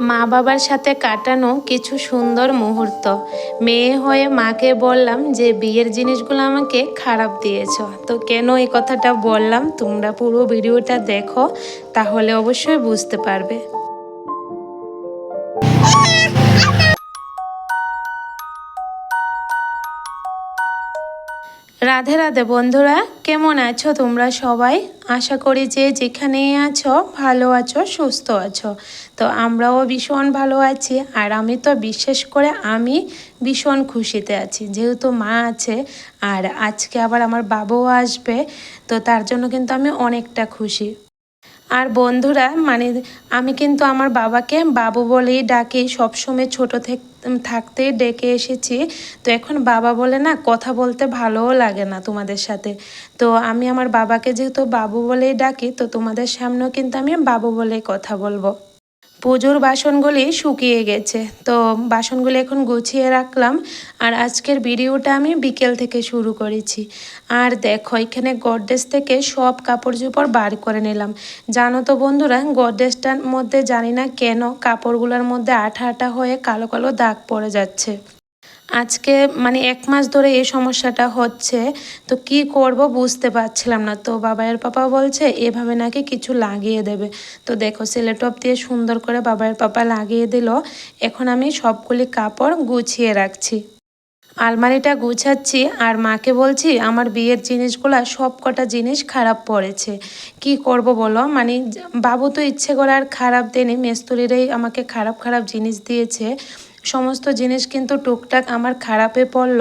মা বাবার সাথে কাটানো কিছু সুন্দর মুহূর্ত। মেয়ে হয়ে মাকে বললাম যে, বিয়ের জিনিসগুলো আমাকে খারাপ দিয়েছ। তো কেন এই কথাটা বললাম? তোমরা পুরো ভিডিওটা দেখো, তাহলে অবশ্যই বুঝতে পারবে। রাধে রাধে বন্ধুরা, কেমন আছো তোমরা সবাই? আশা করি যে যেখানেই আছো, ভালো আছো, সুস্থ আছো। তো আমরাও ভীষণ ভালো আছি, আর আমি তো বিশেষ করে আমি ভীষণ খুশিতে আছি। যেহেতু মা আছে, আর আজকে আবার আমার বাবুও আসবে, তো তার জন্য কিন্তু আমি অনেকটা খুশি। আর বন্ধুরা মানে আমি কিন্তু আমার বাবাকে বাবু বলেই ডাকি সবসময় ছোট থেকে থাকতেই ডেকে এসেছি। তো এখন বাবা বলে, না, কথা বলতে ভালোও লাগে না তোমাদের সাথে। তো আমি আমার বাবাকে, যেহেতু বাবু বলেই ডাকি, তো তোমাদের সামনেও কিন্তু আমি বাবু বলেই কথা বলব। পুজোর বাসনগুলি শুকিয়ে গেছে। তো বাসনগুলি এখন গুছিয়ে রাখলাম। আর আজকের ভিডিওটা আমি বিকেল থেকে শুরু করেছি। আর দেখো, এখানে গডরেজ থেকে সব কাপড় চোপড় বার করে নিলাম। জানো তো বন্ধুরা, গডরেজটার মধ্যে জানি না কেন কাপড়গুলোর মধ্যে আঠা আঠা হয়ে কালো কালো দাগ পড়ে যাচ্ছে। আজকে মানে এক মাস ধরে এই সমস্যাটা হচ্ছে, তো কি করব বুঝতে পারছিলাম না। তো বাবাইয়ের পাপা বলছে, এভাবে নাকি কিছু লাগিয়ে দেবে। তো দেখো সেলেটপ দিয়ে সুন্দর করে বাবাইয়ের পাপা লাগিয়ে দিল। এখন আমি সবগুলি কাপড় গুছিয়ে রাখছি। আলমারিটা গুছাচ্ছি আর মাকে বলছি, আমার বিয়ের জিনিসগুলা সব কটা জিনিস খারাপ পড়েছে। কি করব বলো? মানে বাবু তো ইচ্ছে করে আর খারাপ দেয়নি, মেস্তুরিরাই আমাকে খারাপ খারাপ জিনিস দিয়েছে। সমস্ত জিনিস কিন্তু টুকটাক আমার খারাপে পড়ল।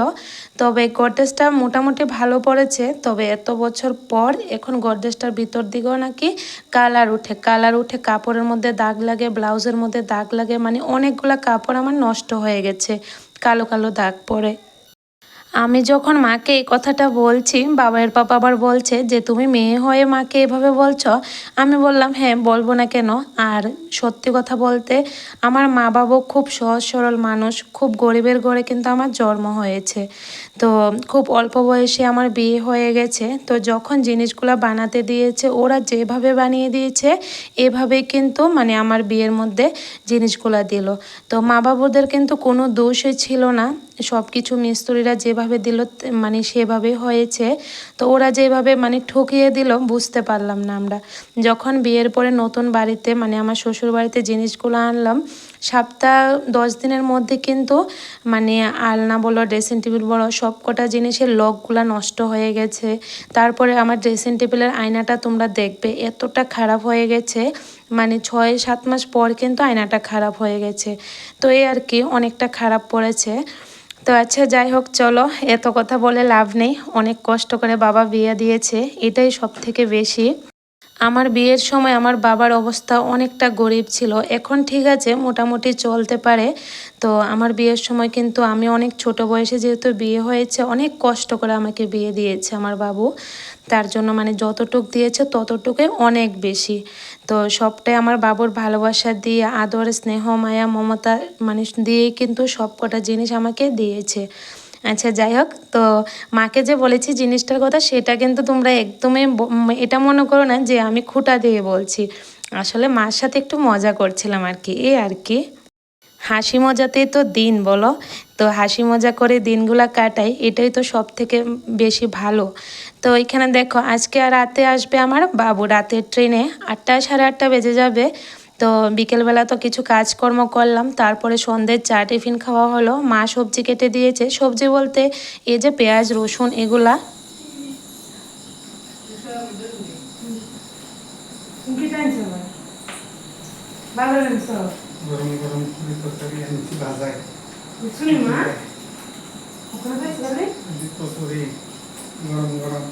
তবে গডরেজটা মোটামুটি ভালো পড়েছে। তবে এত বছর পর এখন গডরেজটার ভিতর দিকেও নাকি কালার উঠে কালার উঠে কাপড়ের মধ্যে দাগ লাগে, ব্লাউজের মধ্যে দাগ লাগে মানে অনেকগুলো কাপড় আমার নষ্ট হয়ে গেছে, কালো কালো দাগ পড়ে। আমি যখন মাকে এই কথাটা বলছি, বাবার পাপা আবার বলছে যে, তুমি মেয়ে হয়ে মাকে এভাবে বলছো? আমি বললাম হ্যাঁ বলব না কেন? আর সত্যি কথা বলতে, আমার মা বাবু খুব সহজ সরল মানুষ, খুব গরিবের ঘরে কিন্তু আমার জন্ম হয়েছে। তো খুব অল্প বয়সে আমার বিয়ে হয়ে গেছে। তো যখন জিনিসগুলো বানাতে দিয়েছে, ওরা যেভাবে বানিয়ে দিয়েছে, এভাবেই কিন্তু মানে আমার বিয়ের মধ্যে জিনিসগুলো দিল। তো মা বাবুদের কিন্তু কোনো দোষই ছিল না। সব কিছু মিস্ত্রিরা যেভাবে দিল মানে সেভাবে হয়েছে। তো ওরা যেভাবে মানে ঠকিয়ে দিল, বুঝতে পারলাম না আমরা। যখন বিয়ের পরে নতুন বাড়িতে মানে আমার শ্বশুর বাড়িতে জিনিসগুলো আনলাম সপ্তাহ দশ দিনের মধ্যে কিন্তু মানে আলনা বলো ড্রেসিং টেবিল বলো সব কটা জিনিসের লকগুলো নষ্ট হয়ে গেছে। তারপরে আমার ড্রেসিং টেবিলের আয়নাটা তোমরা দেখবে, এতটা খারাপ হয়ে গেছে। মানে ছয়, সাত মাস পর কিন্তু আয়নাটা খারাপ হয়ে গেছে। তো এই আর কি, অনেকটা খারাপ পড়েছে। তো আচ্ছা যাই হোক, চলো। এত কথা বলে লাভ নেই। অনেক কষ্ট করে বাবা বিয়ে দিয়েছে। এটাই সব থেকে বেশি। আমার বিয়ের সময় আমার বাবার অবস্থা অনেকটা গরিব ছিল। এখন ঠিক আছে, মোটামুটি চলতে পারে। তো আমার বিয়ের সময় কিন্তু আমি অনেক ছোট বয়সে যেহেতু বিয়ে হয়েছে, অনেক কষ্ট করে আমাকে বিয়ে দিয়েছে আমার বাবু। তার জন্য মানে যতটুক দিয়েছে ততটুকুই অনেক বেশি। তো সবটাই আমার বাবুর ভালোবাসা দিয়ে, আদর, স্নেহ, মায়া, মমতা মানে দিয়েই কিন্তু সব কটা জিনিস আমাকে দিয়েছে। আচ্ছা যাই হোক, তো মাকে যে বলেছি জিনিসটার কথা, সেটা কিন্তু তোমরা একদমই এটা মনে করো না যে আমি খুঁটা দিয়ে বলছি। আসলে মার সাথে একটু মজা করছিলাম আর কি এ আর কি। হাসি মজাতেই তো দিন বলো, তো হাসি মজা করে দিনগুলা কাটাই, এটাই তো সব থেকে বেশি ভালো। তো এখানে দেখো আজকে রাতে আসবে আমার বাবু। রাতের ট্রেনে আটটা সাড়ে আটটা বেজে যাবে। তো বিকেলবেলা তো কিছু কাজকর্ম করলাম। তারপরে সন্ধ্যের চা টিফিন খাওয়া হলো। মা সবজি কেটে দিয়েছে। সবজি বলতে এই যে পেঁয়াজ রসুন এগুলা। গরম গরম। গরম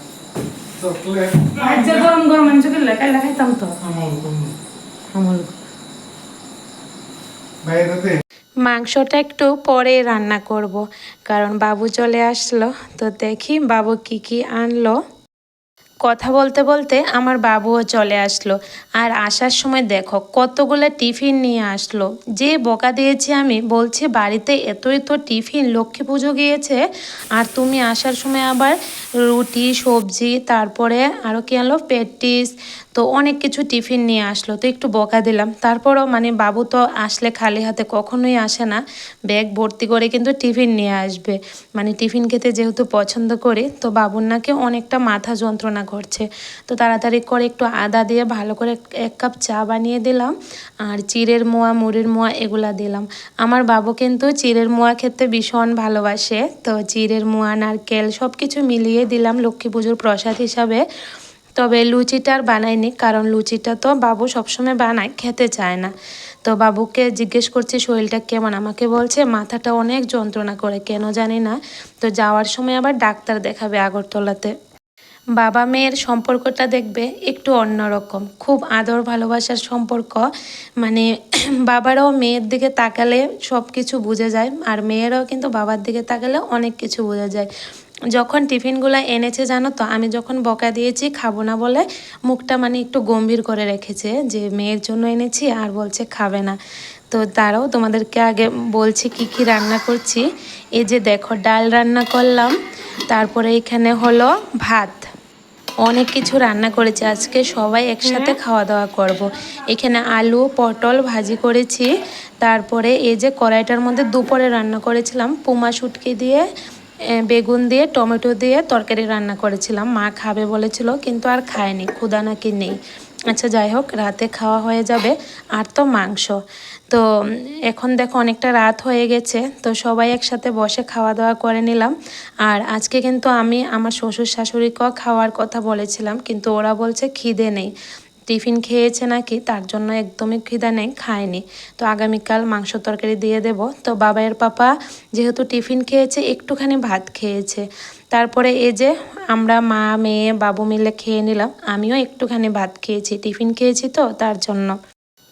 চকলেট। আজ গরম গরম আনছো কিনলে কাইলা খাইতাম তো। আমল আমল। বাইরেতে মাংসটা একটু পরে রান্না করব কারণ বাবু চলে আসলো। তো দেখি বাবু কি কি আনলো। কথা বলতে বলতে আমার বাবুও চলে আসলো। আর আসার সময় দেখো, কতগুলো টিফিন নিয়ে আসলো। যে বকা দিয়েছি আমি, বলছে বাড়িতে এতই তো টিফিন, লক্ষ্মী পুজো গিয়েছে। আর তুমি আসার সময় আবার রুটি, সবজি, তারপরে আরও কী আনলো পেটিস তো অনেক কিছু টিফিন নিয়ে আসলো, তো একটু বকা দিলাম। তারপরও মানে বাবু তো আসলে খালি হাতে কখনোই আসে না। ব্যাগ ভর্তি করে কিন্তু টিফিন নিয়ে আসবে। মানে টিফিন খেতে যেহেতু পছন্দ করি, তো বাবুর নাকি অনেকটা মাথা যন্ত্রণা করছে। তো তাড়াতাড়ি করে একটু আদা দিয়ে ভালো করে এক কাপ চা বানিয়ে দিলাম, আর চিড়ের মোয়া, মুড়ির মোয়া এগুলা দিলাম। আমার বাবু কিন্তু চিড়ের মোয়া খেতে ভীষণ ভালোবাসে, তো চিড়ের মোয়া, নারকেল সব কিছু মিলিয়ে দিলাম লক্ষ্মী পুজোর প্রসাদ হিসাবে। তবে লুচিটা আর কারণ লুচিটা তো বাবু সবসময় বানায়, খেতে চায় না। তো বাবুকে জিজ্ঞেস করছি, শরীরটা কেমন? আমাকে বলছে, মাথাটা অনেক যন্ত্রণা করে, কেন জানি না। তো যাওয়ার সময় আবার ডাক্তার দেখাবে আগরতলাতে। বাবা মেয়ের সম্পর্কটা দেখবে একটু অন্যরকম খুব আদর ভালোবাসার সম্পর্ক মানে বাবারাও মেয়ের দিকে তাকালে সব কিছু বুঝে যায়, আর মেয়েরাও কিন্তু বাবার দিকে তাকালে অনেক কিছু বোঝা যায়। যখন টিফিনগুলো এনেছে জানো তো আমি যখন বকা দিয়েছি খাব না বলে মুখটা মানে একটু গম্ভীর করে রেখেছে যে মেয়ের জন্য এনেছি আর বলছে খাবে না। তো তারাও তোমাদেরকে আগে বলছি কি কি রান্না করছি। এই যে দেখো ডাল রান্না করলাম তারপরে এখানে হলো ভাত। অনেক কিছু রান্না করেছি আজকে সবাই একসাথে খাওয়া দাওয়া করব। এখানে আলু পটল ভাজি করেছি তারপরে এই যে কড়াইটার মধ্যে দুপুরে রান্না করেছিলাম পুমা শুটকি দিয়ে বেগুন দিয়ে, টমেটো দিয়ে তরকারি রান্না করেছিলাম। মা খাবে বলেছিল, কিন্তু আর খায়নি ক্ষুদা নাকি নেই। আচ্ছা যাই হোক, রাতে খাওয়া হয়ে যাবে। আর তো মাংস। তো এখন দেখো অনেকটা রাত হয়ে গেছে। তো সবাই একসাথে বসে খাওয়া দাওয়া করে নিলাম। আর আজকে কিন্তু আমি আমার শ্বশুর শাশুড়িকেও খাওয়ার কথা বলেছিলাম, কিন্তু ওরা বলছে খিদে নেই। টিফিন খেয়েছে নাকি, তার জন্য একদমই খিদা নেই, খায়নি। তো আগামীকাল মাংস তরকারি দিয়ে দেব। তো বাবাইয়ের পাপা যেহেতু টিফিন খেয়েছে, একটুখানি ভাত খেয়েছে। তারপরে এ যে আমরা মা, মেয়ে, বাবু মিলে খেয়ে নিলাম, আমিও একটুখানি ভাত খেয়েছি, টিফিন খেয়েছি তো তার জন্য।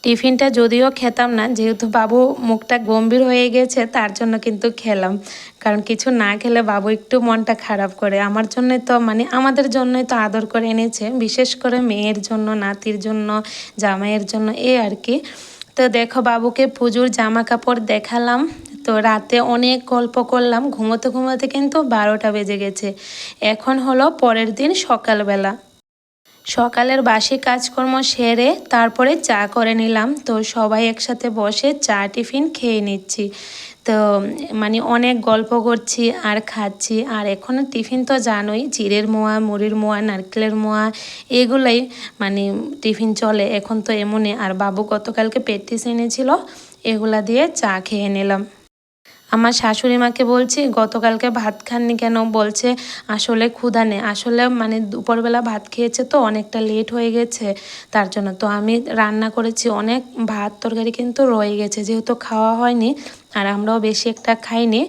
টিফিনটা যদিও খেতাম না, যেহেতু বাবু মুখটা গম্ভীর হয়ে গেছে, তার জন্য কিন্তু খেলাম। কারণ কিছু না খেলে বাবু একটু মনটা খারাপ করে। আমার জন্যই তো মানে আমাদের জন্যই তো আদর করে এনেছে, বিশেষ করে মেয়ের জন্য, নাতির জন্য, জামাইয়ের জন্য, এ আর কি। তো দেখো, বাবুকে পুজোর জামা কাপড় দেখালাম। তো রাতে অনেক গল্প করলাম। ঘুমোতে ঘুমোতে কিন্তু বারোটা বেজে গেছে। এখন হলো পরের দিন সকালবেলা। সকালের বাসি কাজকর্ম সেরে তারপরে চা করে নিলাম। তো সবাই একসাথে বসে চা টিফিন খেয়ে নিচ্ছি। তো মানে অনেক গল্প করছি আর খাচ্ছি। আর এখন টিফিন তো জানোই চিড়ের মোয়া, মুড়ির মোয়া, নারকেলের মোয়া, এগুলাই মানে টিফিন চলে। এখন তো এমনই, আর বাবু গতকালকে পেটিস এনেছিল, এগুলা দিয়ে চা খেয়ে নিলাম। আমার শাশুড়ি মাকে বলছি, গতকালকে ভাত খাননি কেন? বলছে, আসলে ক্ষুধা নেই। আসলে মানে দুপুরবেলা ভাত খেয়েছে তো, অনেকটা লেট হয়ে গেছে। তার জন্য তো আমি রান্না করেছি, অনেক ভাত তরকারি কিন্তু রয়ে গেছে, যেহেতু খাওয়া হয়নি আর আমরাও বেশি একটা খাইনি।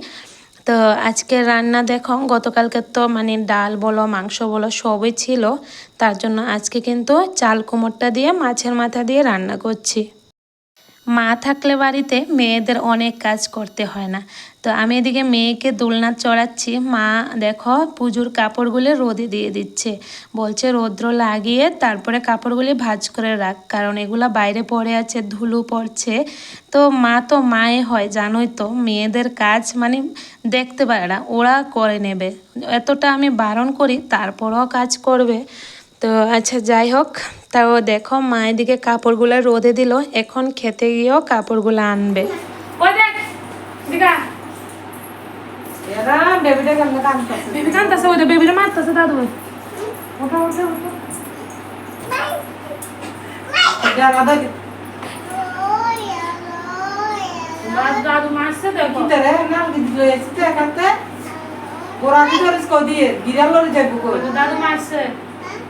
তো আজকে রান্না দেখো, গতকালকে তো মানে ডাল বলো, মাংস বলো, সবই ছিল। তার জন্য আজকে কিন্তু চাল কোমরটা দিয়ে, মাছের মাথা দিয়ে রান্না করছি। মা থাকলে বাড়িতে মেয়েদের অনেক কাজ করতে হয় না। তো আমি এদিকে মেয়েকে দোলনা চড়াচ্ছি। মা দেখো পুজোর কাপড়গুলি রোদে দিয়ে দিচ্ছে। বলছে, রৌদ্র লাগিয়ে তারপরে কাপড়গুলি ভাজ করে রাখ, কারণ এগুলা বাইরে পড়ে আছে, ধুলো পড়ছে। তো মা তো মায়ে হয়, জানোই তো, মেয়েদের কাজ মানে দেখতে পারে না, ওরা করে নেবে। এতটা আমি বারণ করি, তারপরেও কাজ করবে। তো আচ্ছা যাই হোক। তাও দেখো মা এদিকে কাপড়গুলো রোদে দিল। এখন খেতে গিয়েও কাপড়গুলো আনবে। দাদু। মারছে দেখো। কই দিয়ে গিরাল কই? দাদু মারছে।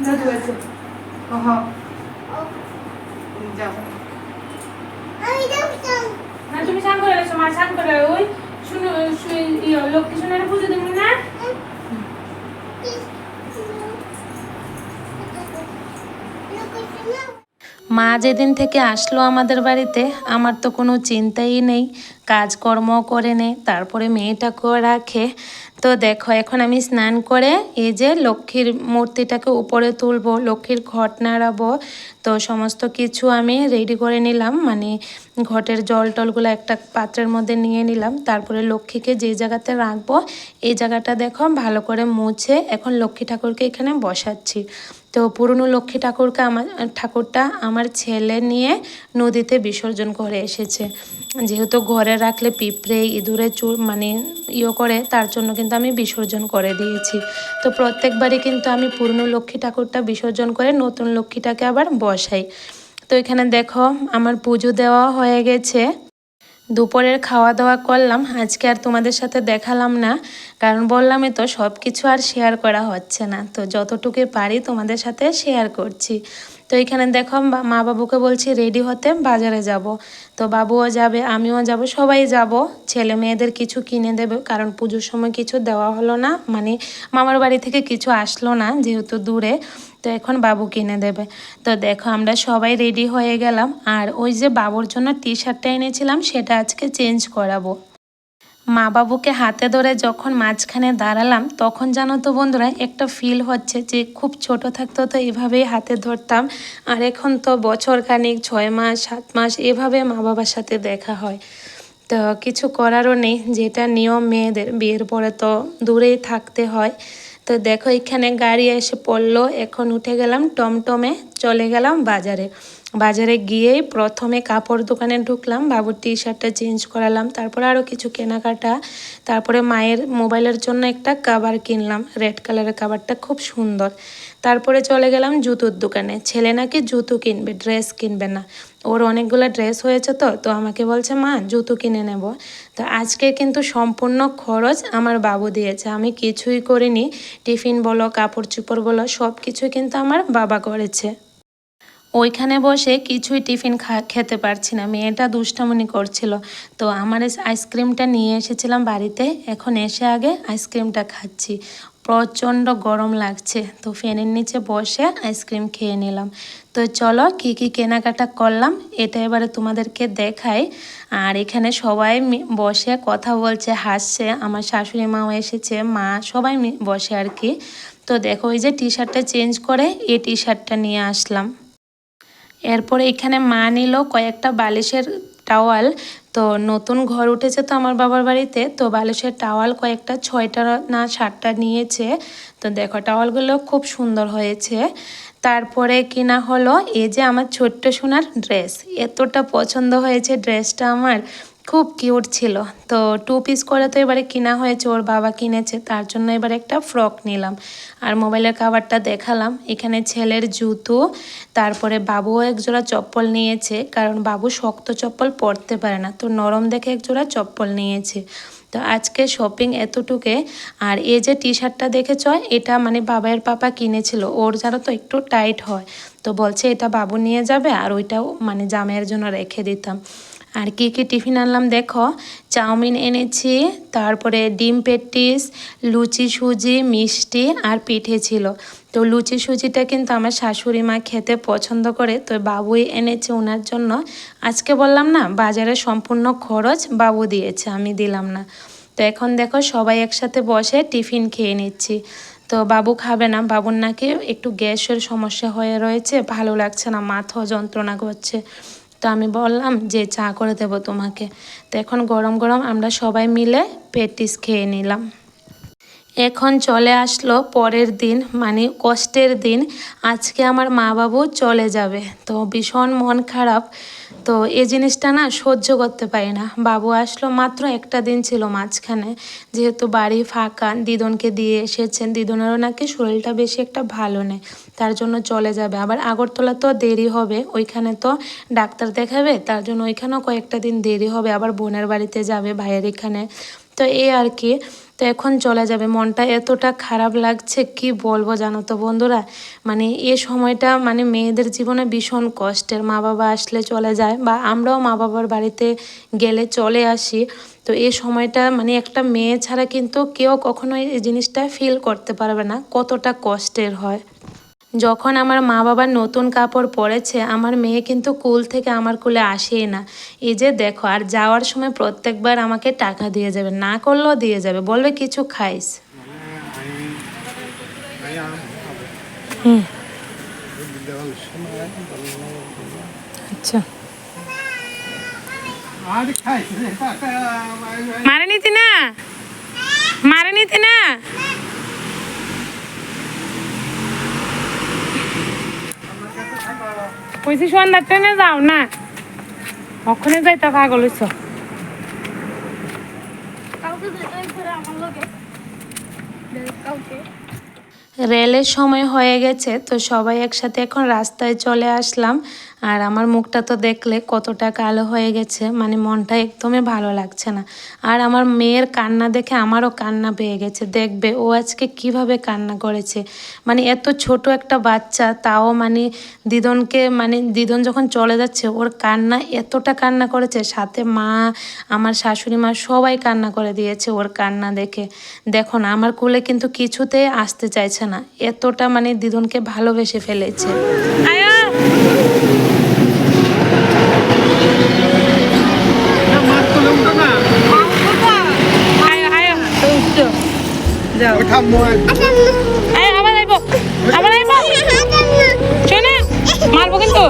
দাদু আছে ওহ। যাও। না তুমি সান করে এসো, মা সান করে ওই শুনো ইয়ে লক্ষ্মী সোনার পুজো দেবো না? মা যেদিন থেকে আসলো আমাদের বাড়িতে, আমার তো কোনো চিন্তাই নেই। কাজকর্ম করে নেই তারপরে মেয়েটাকেও রাখে। তো দেখো, এখন আমি স্নান করে এই যে লক্ষ্মীর মূর্তিটাকে উপরে তুলবো, লক্ষ্মীর ঘট নাড়াবো। তো সমস্ত কিছু আমি রেডি করে নিলাম। মানে ঘটের জল টলগুলো একটা পাত্রের মধ্যে নিয়ে নিলাম। তারপরে লক্ষ্মীকে যে জায়গাতে রাখব, এই জায়গাটা দেখো ভালো করে মুছে এখন লক্ষ্মী ঠাকুরকে এখানে বসাচ্ছি। তো পুরনো লক্ষ্মী ঠাকুরকে আমার, ঠাকুরটা আমার ছেলে নিয়ে নদীতে বিসর্জন করে এসেছে। যেহেতু ঘরে রাখলে পিঁপড়ে, ইঁদুরে চুর মানে ইয়ে করে, তার জন্য কিন্তু আমি বিসর্জন করে দিয়েছি। তো প্রত্যেকবারই কিন্তু আমি পুরনো লক্ষ্মী ঠাকুরটা বিসর্জন করে নতুন লক্ষ্মীটাকে আবার বসাই। তো এখানে দেখো, আমার পুজো দেওয়া হয়ে গেছে। দুপুরের খাওয়া দাওয়া করলাম। আজকে আর তোমাদের সাথে দেখালাম না, কারণ বললামই তো সব কিছু আর শেয়ার করা হচ্ছে না। তো যতটুকু পারি তোমাদের সাথে শেয়ার করছি। তো এখানে দেখো, মা বাবুকে বলছি রেডি হতে বাজারে যাব। তো বাবুও যাবে, আমিও যাব, সবাই যাব। ছেলে মেয়েদের কিছু কিনে দেবে, কারণ পুজোর সময় কিছু দেওয়া হলো না। মানে মামার বাড়ি থেকে কিছু আসলো না, যেহেতু দূরে। তো এখন বাবু কিনে দেবে। তো দেখো আমরা সবাই রেডি হয়ে গেলাম। আর ওই যে বাবুর জন্য টি শার্টটা এনেছিলাম, সেটা আজকে চেঞ্জ করাবো। মা বাবুকে হাতে ধরে যখন মাঝখানে দাঁড়ালাম, তখন জানো তো বন্ধুরা, একটা ফিল হচ্ছে যে খুব ছোট থাকতো তো এভাবেই হাতে ধরতাম। আর এখন তো বছর খানিক, ছয় মাস, সাত মাস, এভাবে মা বাবার সাথে দেখা হয়। তো কিছু করারও নেই, যেটা নিয়ম মেয়েদের, বিয়ের পরে তো দূরেই থাকতে হয়। তো দেখো এখানে গাড়ি এসে পড়ল। এখন উঠে গেলাম টমটমে, চলে গেলাম বাজারে। বাজারে গিয়েই প্রথমে কাপড় দোকানে ঢুকলাম, বাবুর টি শার্টটা চেঞ্জ করালাম, তারপরে আরও কিছু কেনাকাটা, তারপরে মায়ের মোবাইলের জন্য একটা কাবার কিনলাম রেড কালারের কাবারটা খুব সুন্দর। তারপরে চলে গেলাম জুতোর দোকানে। ছেলে নাকি জুতো কিনবে ড্রেস কিনবে না। ওর অনেকগুলো ড্রেস হয়েছে তো তো আমাকে বলছে, মা, জুতো কিনে নেব। তো আজকে কিন্তু সম্পূর্ণ খরচ আমার বাবু দিয়েছে। আমি কিছুই করিনি। টিফিন বলো, কাপড় চোপড় বলো সব কিছুই কিন্তু আমার বাবা করেছে। ওইখানে বসে কিছুই টিফিন খা, খেতে পারছি না। মেয়েটা দুষ্টামনি করছিল। তো আমার আইসক্রিমটা নিয়ে এসেছিলাম বাড়িতে। এখন এসে আগে আইসক্রিমটা খাচ্ছি। প্রচণ্ড গরম লাগছে। তো ফ্যানের নিচে বসে আইসক্রিম খেয়ে নিলাম। তো চলো কি কি কেনাকাটা করলাম, এটা এবারে তোমাদেরকে দেখাই। আর এখানে সবাই বসে কথা বলছে, হাসছে। আমার শাশুড়ি মাও এসেছে, মা সবাই বসে আর কি। তো দেখো, ওই যে টি শার্টটা চেঞ্জ করে এই টি শার্টটা নিয়ে আসলাম। এরপরে এখানে মা নিল কয়েকটা বালিশের টাওয়াল। তো নতুন ঘর উঠেছে তো আমার বাবার বাড়িতে। তো বালিশের টাওয়াল কয়েকটা, ছয়টা না সাতটা নিয়েছে। তো দেখো, টাওয়ালগুলো খুব সুন্দর হয়েছে। তারপরে কিনা হলো, এই যে আমার ছোট্ট সোনার ড্রেস। এতটা পছন্দ হয়েছে ড্রেসটা আমার। খুব কিউট ছিল। তো টু পিস করে তো এবারে কিনা হয়েছে, ওর বাবা কিনেছে। তার জন্য এবারে একটা ফ্রক নিলাম। আর মোবাইলের কাভারটা দেখালাম। এখানে ছেলের জুতো, তারপরে বাবুও একজোড়া চপ্পল নিয়েছে, কারণ বাবু শক্ত চপ্পল পরতে পারে না। তো নরম দেখে একজোড়া চপ্পল নিয়েছে। তো আজকে শপিং এতটুকে। আর এই যে টি শার্টটা দেখেছ, এটা মানে বাবার পাপা কিনেছিল। ওর যেন তো একটু টাইট হয়। তো বলছে, এটা বাবু নিয়ে যাবে, আর ওইটাও মানে জামাইয়ের জন্য রেখে দিতাম। আর কী কী টিফিন আনলাম দেখো? চাউমিন এনেছি, তারপরে ডিম পেটিস লুচি, সুজি, মিষ্টি আর পিঠে ছিল। তো লুচি, সুজিটা কিন্তু আমার শাশুড়ি মা খেতে পছন্দ করে, তো বাবুই এনেছে ওনার জন্য। আজকে বললাম না, বাজারে সম্পূর্ণ খরচ বাবু দিয়েছে, আমি দিলাম না। তো এখন দেখো সবাই একসাথে বসে টিফিন খেয়ে নিচ্ছি। তো বাবু খাবে না, বাবুর নাকি একটু গ্যাসের সমস্যা হয়ে রয়েছে, ভালো লাগছে না, মাথা যন্ত্রণা করছে। তো আমি বললাম যে চা করে দেবো তোমাকে। তো এখন গরম গরম আমরা সবাই মিলে পেটিস খেয়ে নিলাম। এখন চলে আসলো পরের দিন মানে কষ্টের দিন। আজকে আমার মা বাবু চলে যাবে। তো ভীষণ মন খারাপ। তো এই জিনিসটা না সহ্য করতে পারি না। বাবু আসলো মাত্র একটা দিন ছিল মাঝখানে। যেহেতু বাড়ি ফাঁকা, দিদনকে দিয়ে এসেছেন, দিদনেরও নাকি শরীরটা বেশি একটা ভালো নেই, তার জন্য চলে যাবে। আবার আগরতলা তো দেরি হবে, ওইখানে তো ডাক্তার দেখাবে, তার জন্য ওইখানেও কয়েকটা দিন দেরি হবে, আবার বোনের বাড়িতে যাবে ভাইয়ের এখানে। তো এই আর কি। তো এখন চলে যাবে। মনটা এতটা খারাপ লাগছে, কি বলব জানো তো বন্ধুরা? মানে এ সময়টা মানে মেয়েদের জীবনে ভীষণ কষ্টের। মা বাবা আসলে চলে যায় বা আমরাও মা বাবার বাড়িতে গেলে চলে আসি। তো এই সময়টা মানে একটা মেয়ে ছাড়া কিন্তু কেউ কখনো এই জিনিসটা ফিল করতে পারবে না, কতটা কষ্টের হয়। যখন আমার মা বাবার নতুন কাপড় পরেছে, আমার মেয়ে কিন্তু কুল থেকে আমার কুলে আসেই না। এই যে দেখো, আর যাওয়ার সময় প্রত্যেকবার আমাকে টাকা দিয়ে যাবে, না করলেও দিয়ে যাবে। বলবে, কিছু খাইস। আচ্ছা। মারে নিতি না? মারে না? কইছি সন্ধ্যার ট্রেনে যাও না? ওখানে যাইতে পাগল হইছ? কাউকে ওই করে আমার লোকে কাউকে। রেলের সময় হয়ে গেছে তো সবাই একসাথে এখন রাস্তায় চলে আসলাম। আর আমার মুখটা তো দেখলে কতটা কালো হয়ে গেছে মানে মনটা একদমই ভালো লাগছে না। আর আমার মেয়ের কান্না দেখে আমারও কান্না পেয়ে গেছে, দেখবে ও আজকে কীভাবে কান্না করেছে। মানে এত ছোট একটা বাচ্চা, তাও মানে দিদনকে মানে দিদন যখন চলে যাচ্ছে, ওর কান্না এতটা কান্না করেছে, সাথে মা, আমার শাশুড়ি মা সবাই কান্না করে দিয়েছে ওর কান্না দেখে। দেখো না, আমার কোলে কিন্তু কিছুতে আসতে চাইছে না, এতটা মানে দিদনকে ভালোবেসে ফেলেছে। আয়া আয়া আবার আইব। আবার আইব। শোনা মারবো কিন্তু।